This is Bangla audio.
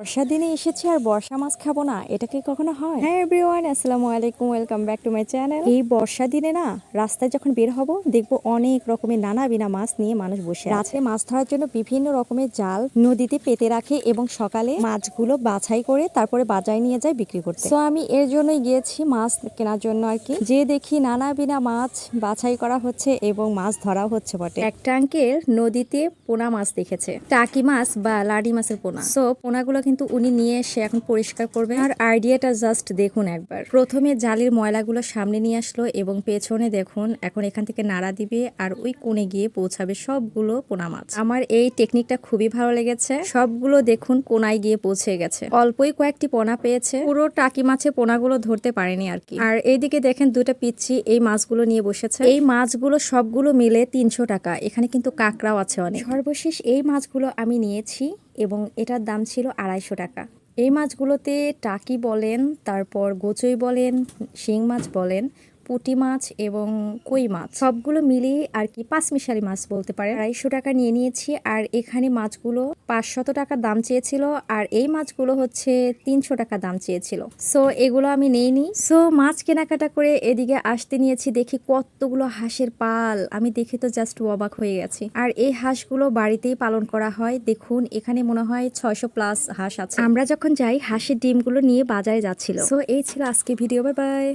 বর্ষা দিনে এসেছি আর বর্ষা মাছ খাব না এটা কি কখনো হয়? হ্যাঁ এভরিওয়ান আসসালামু আলাইকুম welcome back to my channel এই বর্ষা দিনে না রাস্তায় যখন বের হব দেখব অনেক রকমের নানা বিনা মাছ নিয়ে মানুষ বসে। রাত্রে মাছ ধরার জন্য বিভিন্ন রকমের জাল নদীতে পেতে রাখে এবং সকালে মাছগুলো বাছাই করে তারপরে বাজারে নিয়ে যায় বিক্রি করতে। তো আমি এর জন্যই গিয়েছি মাছ কেনার জন্য আর কি। যে দেখি নানা বিনা মাছ বাছাই করা হচ্ছে এবং মাছ ধরাও হচ্ছে বটে। একটা আঙ্কেল নদীতে পোনা মাছ দেখেছে। টাকি মাছ বা লাডি মাছের পোনা। সো পোনাগুলো কিন্তু উনি নিয়ে এসে এখন পরিষ্কার করবে আর আইডিয়াটা জাস্ট দেখুন একবার। প্রথমে জালির ময়লাগুলো সামনে নিয়ে আসলো এবং পেছনে দেখুন, এখন এখান থেকে নাড়া দিবে আর ওই কোণে গিয়ে পৌঁছাবে সবগুলো পোনা মাছ। আমার এই টেকনিকটা খুবই ভালো লেগেছে। সবগুলো দেখুন কোনায় গিয়ে পৌঁছে গেছে। অল্পই কয়েকটি পোনা পেয়েছে। পুরো টাকি মাছের পোনাগুলো ধরতে পারেনি আর কি। আর এইদিকে দেখেন দুটো পিচ্ছি এই মাছগুলো নিয়ে বসেছে। এই মাছগুলো সবগুলো মিলে তিনশো টাকা। এখানে কিন্তু কাঁকড়াও আছে অনেক। সর্বশেষ এই মাছগুলো আমি নিয়েছি। এবং এটার দাম ছিল আড়াইশো টাকা। এই মাছগুলোতে টাকি বলেন, তারপর গোচই বলেন, শিং মাছ বলেন পুঁটি মাছ এবং কই মাছ। সবগুলো মিলিয়ে আর কি পাঁচ মিশালি মাছ বলতে পারে আড়াইশো টাকা নিয়ে নিয়েছি আর এখানে মাছগুলো পাঁচশত টাকা দাম চেয়েছিল আর এই মাছগুলো হচ্ছে তিনশো টাকা দাম চেয়েছিল। সো এগুলো আমি নেইনি। সো মাছ কেনাকাটা করে এদিকে আসতে নিয়েছি দেখি কতগুলো হাঁসের পাল। আমি দেখে তো জাস্ট অবাক হয়ে গেছি। আর এই হাঁসগুলো বাড়িতেই পালন করা হয়। দেখুন, এখানে মনে হয় ছয়শো প্লাস হাঁস আছে। আমরা যখন যাই, হাঁসের ডিমগুলো নিয়ে বাজারে যাচ্ছিল। সো এই ছিল আজকে ভিডিও বাই বাই